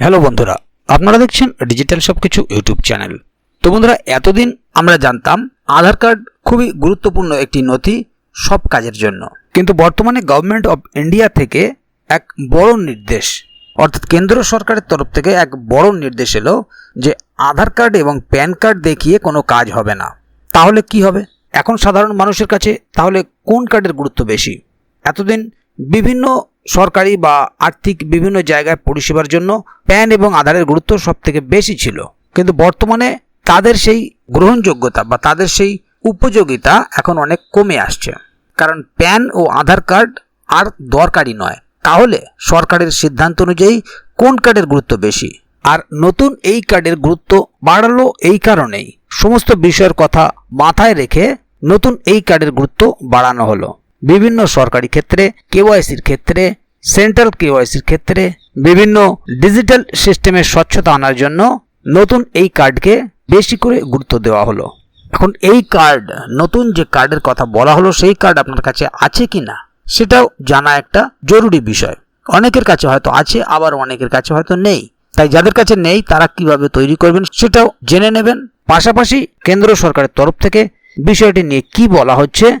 Hello বন্ধুরা, আপনারা দেখছেন ডিজিটাল সব কিছু ইউটিউব চ্যানেল তো বন্ধুরা, এতদিন আমরা জানতাম আধার কার্ড খুবই গুরুত্বপূর্ণ একটি নথি সব কাজের জন্য। কিন্তু বর্তমানে গভর্নমেন্ট অফ ইন্ডিয়া থেকে এক বড় নির্দেশ, অর্থাৎ কেন্দ্র সরকারের তরফ থেকে এক বড় নির্দেশ এলো যে আধার কার্ড এবং প্যান কার্ড দেখিয়ে কোনো কাজ হবে না। তাহলে কি হবে? এখন সাধারণ মানুষের কাছে তাহলে কোন কার্ডের গুরুত্ব বেশি? এতদিন বিভিন্ন সরকারি বা আর্থিক বিভিন্ন জায়গায় পরিষেবার জন্য প্যান এবং আধারের গুরুত্ব সব থেকে বেশি ছিল। কিন্তু বর্তমানে তাদের সেই গ্রহণযোগ্যতা বা তাদের সেই উপযোগিতা এখন অনেক কমে আসছে। কারণ প্যান ও আধার কার্ড আর দরকারি নয়। তাহলে সরকারের সিদ্ধান্ত অনুযায়ী কোন কার্ডের গুরুত্ব বেশি? আর নতুন এই কার্ডের গুরুত্ব বাড়ালো এই কারণেই। সমস্ত বিষয়ের কথা মাথায় রেখে নতুন এই কার্ডের গুরুত্ব বাড়ানো হলো। বিভিন্ন সরকারি ক্ষেত্রে, কেওয়াইসির ক্ষেত্রে, সেন্ট্রাল কেওয়াইসির ক্ষেত্রে, বিভিন্ন ডিজিটাল সিস্টেমের স্বচ্ছতা আনার জন্য নতুন এই কার্ডকে বেশি করে গুরুত্ব দেওয়া হলো। এখন এই কার্ড, নতুন যে কার্ডের কথা বলা হলো, সেই কার্ড আপনার কাছে আছে কি না সেটাও জানা একটা জরুরি বিষয়। অনেকের কাছে হয়তো আছে, আবার অনেকের কাছে হয়তো নেই। তাই যাদের কাছে নেই, তারা কীভাবে তৈরি করবেন, সেটাও জেনে নেবেন। পাশাপাশি কেন্দ্র সরকারের তরফ থেকে বিষয়টি নিয়ে কি বলা হচ্ছে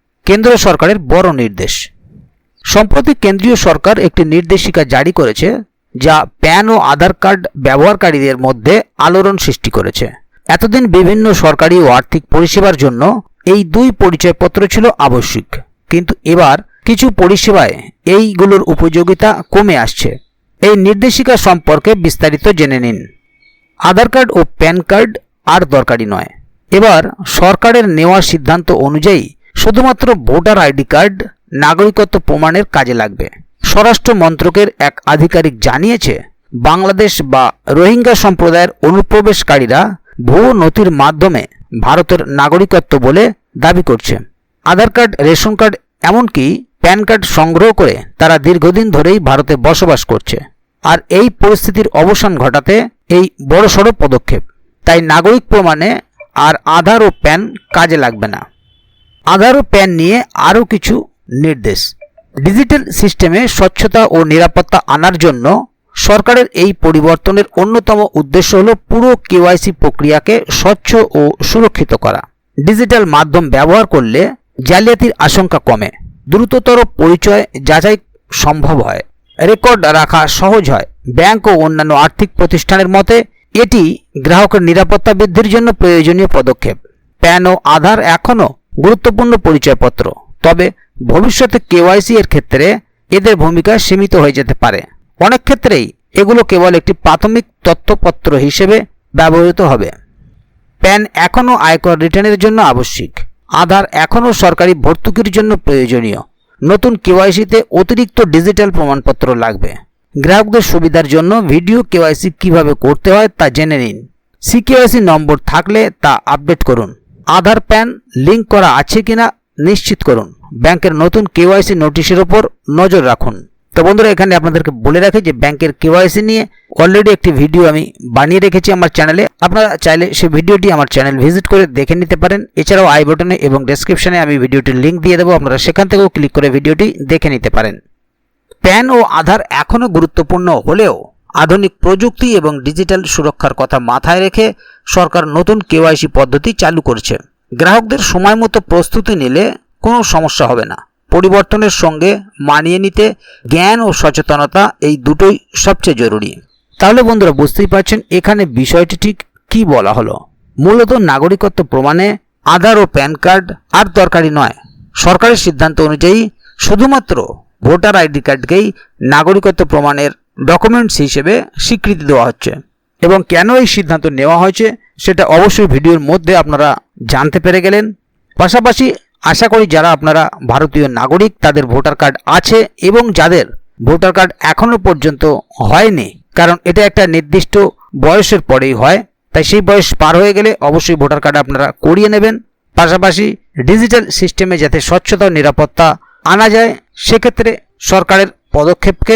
কেন্দ্র সরকারের বড় নির্দেশ। সম্প্রতি কেন্দ্রীয় সরকার একটি নির্দেশিকা জারি করেছে, যা প্যান ও আধার কার্ড ব্যবহারকারীদের মধ্যে আলোড়ন সৃষ্টি করেছে। এতদিন বিভিন্ন সরকারি ও আর্থিক পরিষেবার জন্য এই দুই পরিচয়পত্র ছিল আবশ্যিক। কিন্তু এবার কিছু পরিষেবায় এইগুলোর উপযোগিতা কমে আসছে। এই নির্দেশিকা সম্পর্কে বিস্তারিত জেনে নিন। আধার কার্ড ও প্যান কার্ড আর দরকারি নয়। এবার সরকারের নেওয়া সিদ্ধান্ত অনুযায়ী শুধুমাত্র ভোটার আইডি কার্ড নাগরিকত্ব প্রমাণের কাজে লাগবে। স্বরাষ্ট্র মন্ত্রকের এক আধিকারিক জানিয়েছে, বাংলাদেশ বা রোহিঙ্গা সম্প্রদায়ের অনুপ্রবেশকারীরা ভুয়ো নথির মাধ্যমে ভারতের নাগরিকত্ব বলে দাবি করছে। আধার কার্ড, রেশন কার্ড, এমনকি প্যান কার্ড সংগ্রহ করে তারা দীর্ঘদিন ধরেই ভারতে বসবাস করছে। আর এই পরিস্থিতির অবসান ঘটাতে এই বড়সড় পদক্ষেপ। তাই নাগরিক প্রমাণে আর আধার ও প্যান কাজে লাগবে না। আধার প্যান নিয়ে আরও কিছু নির্দেশ। ডিজিটাল সিস্টেমে স্বচ্ছতা ও নিরাপত্তা আনার জন্য সরকারের এই পরিবর্তনের অন্যতম উদ্দেশ্য হল পুরো কেওয়াইসি প্রক্রিয়াকে স্বচ্ছ ও সুরক্ষিত করা। ডিজিটাল মাধ্যম ব্যবহার করলে জালিয়াতির আশঙ্কা কমে। দ্রুততর পরিচয় যাচাই সম্ভব হয়। রেকর্ড রাখা সহজ হয়। ব্যাংক ও অন্যান্য আর্থিক প্রতিষ্ঠানের মতে, এটি গ্রাহকের নিরাপত্তা বৃদ্ধির জন্য প্রয়োজনীয় পদক্ষেপ। প্যান ও আধার এখনও গুরুত্বপূর্ণ পরিচয়পত্র। তবে ভবিষ্যতে কেওয়াইসি এর ক্ষেত্রে এদের ভূমিকা সীমিত হয়ে যেতে পারে। অনেক ক্ষেত্রেই এগুলো কেবল একটি প্রাথমিক তথ্যপত্র হিসেবে ব্যবহৃত হবে। প্যান এখনও আয়কর রিটার্নের জন্য আবশ্যিক। আধার এখনও সরকারি ভর্তুকির জন্য প্রয়োজনীয়। নতুন কেওয়াইসিতে অতিরিক্ত ডিজিটাল প্রমাণপত্র লাগবে। গ্রাহকদের সুবিধার জন্য ভিডিও কেওয়াইসি কীভাবে করতে হয় তা জেনে নিন। সিকেওয়াইসি নম্বর থাকলে তা আপডেট করুন। আধার প্যান লিঙ্ক করা আছে কিনা নিশ্চিত করুন। ব্যাংকের নতুন কেওয়াইসি নোটিশের ওপর নজর রাখুন। তো বন্ধুরা, এখানে আপনাদেরকে বলে রাখি যে ব্যাংকের কেওয়াইসি নিয়ে অলরেডি একটি ভিডিও আমি বানিয়ে রেখেছি আমার চ্যানেলে। আপনারা চাইলে সেই ভিডিওটি আমার চ্যানেল ভিজিট করে দেখে নিতে পারেন। এছাড়াও আই বটনে এবং ডেসক্রিপশনে আমি ভিডিওটির লিঙ্ক দিয়ে দেবো। আপনারা সেখান থেকেও ক্লিক করে ভিডিওটি দেখে নিতে পারেন। প্যান ও আধার এখনও গুরুত্বপূর্ণ হলেও আধুনিক প্রযুক্তি এবং ডিজিটাল সুরক্ষার কথা মাথায় রেখে সরকার নতুন কেওয়াইসি পদ্ধতি চালু করছে। গ্রাহকদের সময় মতো প্রস্তুতি নিলে কোনো সমস্যা হবে না। পরিবর্তনের সঙ্গে মানিয়ে নিতে জ্ঞান ও সচেতনতা এই দুটোই সবচেয়ে জরুরি। তাহলে বন্ধুরা বুঝতেই পারছেন এখানে বিষয়টি ঠিক কি বলা হলো। মূলত নাগরিকত্ব প্রমাণে আধার ও প্যান কার্ড আর দরকারি নয়। সরকারের সিদ্ধান্ত অনুযায়ী শুধুমাত্র ভোটার আইডি কার্ডকেই নাগরিকত্ব প্রমাণের ডকুমেন্টস হিসেবে স্বীকৃতি দেওয়া হচ্ছে। এবং কেন এই সিদ্ধান্ত নেওয়া হয়েছে, সেটা অবশ্যই ভিডিওর মধ্যে আপনারা জানতে পেরে গেলেন। পাশাপাশি আশা করি যারা আপনারা ভারতীয় নাগরিক, তাদের ভোটার কার্ড আছে এবং যাদের ভোটার কার্ড এখনও পর্যন্ত হয়নি, কারণ এটা একটা নির্দিষ্ট বয়সের পরেই হয়। তাই সেই বয়স পার হয়ে গেলে অবশ্যই ভোটার কার্ড আপনারা করিয়ে নেবেন। পাশাপাশি ডিজিটাল সিস্টেমে যাতে স্বচ্ছতা নিরাপত্তা আনা যায়, সেক্ষেত্রে সরকারের পদক্ষেপকে